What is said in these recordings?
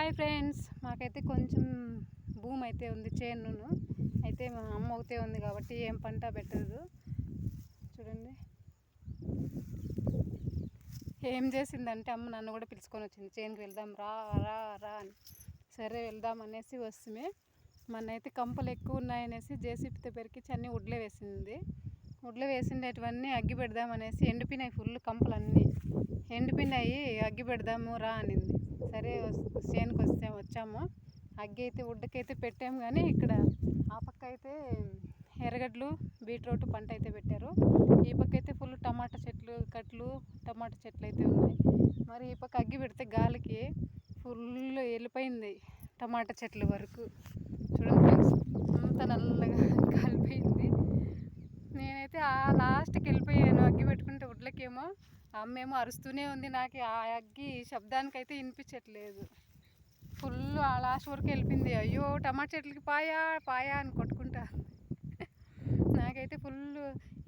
Hi friends. మాకైతే కొంచెం భూమి అయితే ఉంది చేను అయితే మా అమ్మ ఒకతే ఉంది కాబట్టి ఏం పంట పెట్టదు. చూడండి. ఏం చేసిందంటే అమ్మ నన్ను కూడా పిలుచుకొని వచ్చింది. చేనుకి వెళ్దాం రా రా రా అని. సరే వెళ్దాం అనేసి వస్తే మన అయితే కంపలు ఎక్కువ ఉన్నాయనేసి జేసీపీతో పెరికిచ్చి అన్నీ ఉడ్లే వేసింది. ఉడ్లు వేసిండేటివన్నీ అగ్గి పెడదాం అనేసి ఎండిపోయినాయి ఫుల్ కంపలు అన్నీ ఎండిపోయినాయి అగ్గి పెడదాము రా అనింది. సరే చేనుకి వస్తే వచ్చాము. అగ్గి అయితే ఉడ్డకైతే పెట్టాము కానీ ఇక్కడ ఆ పక్క అయితే ఎర్రగడ్డలు బీట్రూట్ పంట అయితే పెట్టారు. ఈ పక్క అయితే ఫుల్ టమాటా చెట్లు కట్లు టమాటా చెట్లు అయితే ఉన్నాయి. మరి ఈ పక్క అగ్గి పెడితే గాలికి ఫుల్ వెళ్ళిపోయింది టమాటా చెట్ల వరకు. చూడండి ఫ్రెండ్స్ అంత నల్లగా కాలిపోయింది. నేనైతే ఆ లాస్ట్కి వెళ్ళిపోయాను అగ్గి పెట్టుకుంటే ఉడ్లకేమో అమ్మేమో అరుస్తూనే ఉంది నాకు. ఆ అగ్గి శబ్దానికి అయితే వినిపించట్లేదు. ఫుల్ ఆ లాస్ట్ వరకు వెళ్ళిపోయింది. అయ్యో టమాటా చెట్లకి పాయా పాయా అని కొట్టుకుంటా నాకైతే ఫుల్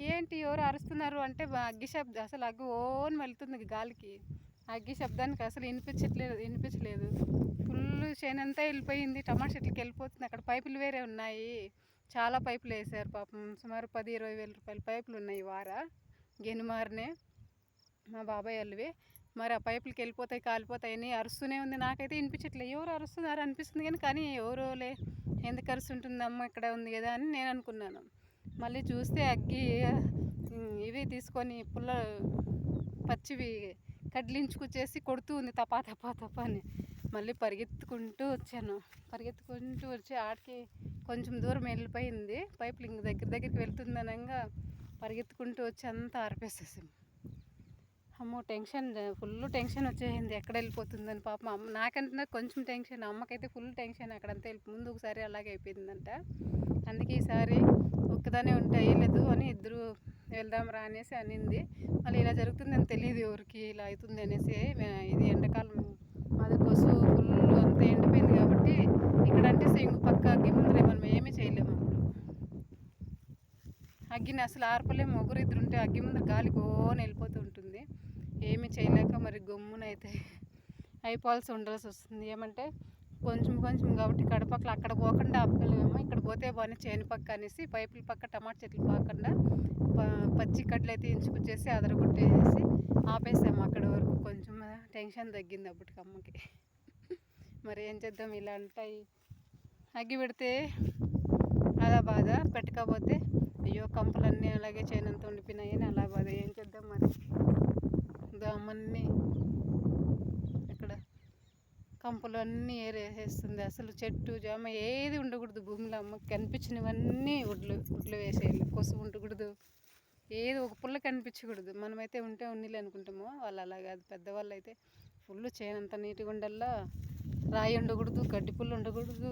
ఏంటి ఎవరు అరుస్తున్నారు అంటే అగ్గి శబ్దం అసలు అగ్గి ఓన్ వెళ్తుంది గాలికి. అగ్గి శబ్దానికి అసలు వినిపించట్లేదు వినిపించలేదు. ఫుల్ చేనంతా వెళ్ళిపోయింది. టమాటా చెట్లకి వెళ్ళిపోతుంది. అక్కడ పైపులు వేరే ఉన్నాయి. చాలా పైపులు వేసారు పాపం. సుమారు పది ఇరవై వేల రూపాయల పైపులు ఉన్నాయి వార. గెనుమారినే. మా బాబాయ్ వాళ్ళవి. మరి ఆ పైపులకి వెళ్ళిపోతాయి కాలిపోతాయని అరుస్తూనే ఉంది. నాకైతే వినిపించట్లేదు ఎవరు అరుస్తున్నారు? అనిపిస్తుంది కానీ కానీ ఎవరోలే. ఎందుకు అరుస్తుంటుంది అమ్మ ఇక్కడ ఉంది కదా అని నేను అనుకున్నాను. మళ్ళీ చూస్తే అగ్గి ఇవి తీసుకొని పుల్ల పచ్చివి కడ్లించుకొచ్చేసి కొడుతూ ఉంది. తపా తపా తపా అని. మళ్ళీ పరిగెత్తుకుంటూ వచ్చాను. పరిగెత్తుకుంటూ వచ్చి ఆడికి కొంచెం దూరం వెళ్ళిపోయింది. పైపులు ఇంక దగ్గర దగ్గరికి వెళ్తుందనంగా పరిగెత్తుకుంటూ వచ్చి అంతా ఆర్పేసేసాము అమ్మో టెన్షన్. ఫుల్ టెన్షన్ వచ్చేసింది. ఎక్కడ వెళ్ళిపోతుందని పాపం అమ్మ నాకంటే కొంచెం టెన్షన్. అమ్మకైతే ఫుల్ టెన్షన్ అక్కడంతా వెళ్ళి ముందు ఒకసారి అలాగే అయిపోయిందంట. అందుకే ఈసారి ఒక్కదానే ఉంటే అయ్యలేదు అని ఇద్దరు వెళ్దాం రా అనేసి అనింది. మళ్ళీ ఇలా జరుగుతుందని తెలియదు ఎవరికి ఇలా అవుతుంది అనేసి ఇది ఎండాకాలం అది కొసు ఫుల్ అంతా ఎండిపోయింది కాబట్టి ఇక్కడ అంటే ఇంక పక్క అగ్గి ముందరే మనం ఏమీ చేయలేము అప్పుడు. అగ్గిని అసలు ఆర్పలేము. ఒకరు ఇద్దరు ఉంటే అగ్గి ముందర గాలి గోని వెళ్ళిపోతూ ఉంటుంది. ఏమి చేయలేక మరి గమ్మునైతే అయిపోవాల్సి ఉండాల్సి వస్తుంది ఏమంటే కొంచెం కొంచెం కాబట్టి కడపక్కలు అక్కడ పోకుండా ఆపగలేమో ఇక్కడ పోతే బాగానే చేను పక్క అనేసి పైపుల పక్క టమాటా చెట్లు పోకుండా పచ్చి కడ్లు అయితే ఇంచుకొచ్చేసి అదరగొట్టేసి ఆపేసాము అక్కడ వరకు. కొంచెం టెన్షన్ తగ్గింది అప్పటికి అమ్మకి. మరి ఏం చేద్దాం ఇలా అంటాయి. అగ్గి పెడితే అలా బాధ పెట్టకపోతే అయ్యో కంపలన్నీ అలాగే చేను ఉండిపోయినాయి అని అలా బాధ ఏం చేద్దాం మరి దామన్నీ ఇక్కడ కంపులు అన్నీ ఏరేసేస్తుంది. అసలు చెట్టు జామ ఏది ఉండకూడదు భూమిలో. అమ్మకి కనిపించినవన్నీ ఉడ్లు ఉడ్లు వేసేయాలి. కొసు ఉండకూడదు. ఏది ఒక పుల్ల కనిపించకూడదు. మనమైతే ఉంటే ఉన్నీళ్ళు అనుకుంటామో. వాళ్ళు అలా కాదు. పెద్దవాళ్ళు అయితే ఫుల్ చేయనంత నీట్గా ఉండల్లా రాయి ఉండకూడదు గడ్డి పుల్ల ఉండకూడదు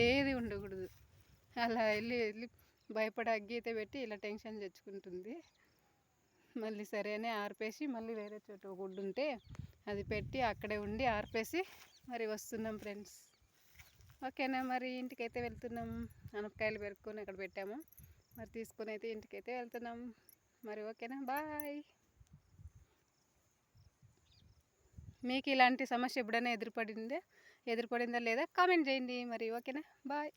ఏది ఉండకూడదు. అలా వెళ్ళి వెళ్ళి భయపడి అగ్గి అయితే పెట్టి ఇలా టెన్షన్ తెచ్చుకుంటుంది. మళ్ళీ సరే అని ఆర్పేసి మళ్ళీ వేరే చోట ఒక గుడ్డు ఉంటే అది పెట్టి అక్కడే ఉండి ఆర్పేసి మరి వస్తున్నాం ఫ్రెండ్స్. ఓకేనా మరి ఇంటికైతే వెళ్తున్నాం. అనపకాయలు పెరుక్కొని అక్కడ పెట్టాము. మరి తీసుకొని అయితే ఇంటికైతే వెళ్తున్నాం. మరి ఓకేనా? బాయ్. మీకు ఇలాంటి సమస్య ఎప్పుడైనా ఎదురుపడిందే? ఎదురుపడిందా లేదా? కామెంట్ చేయండి. మరి ఓకేనా? బాయ్.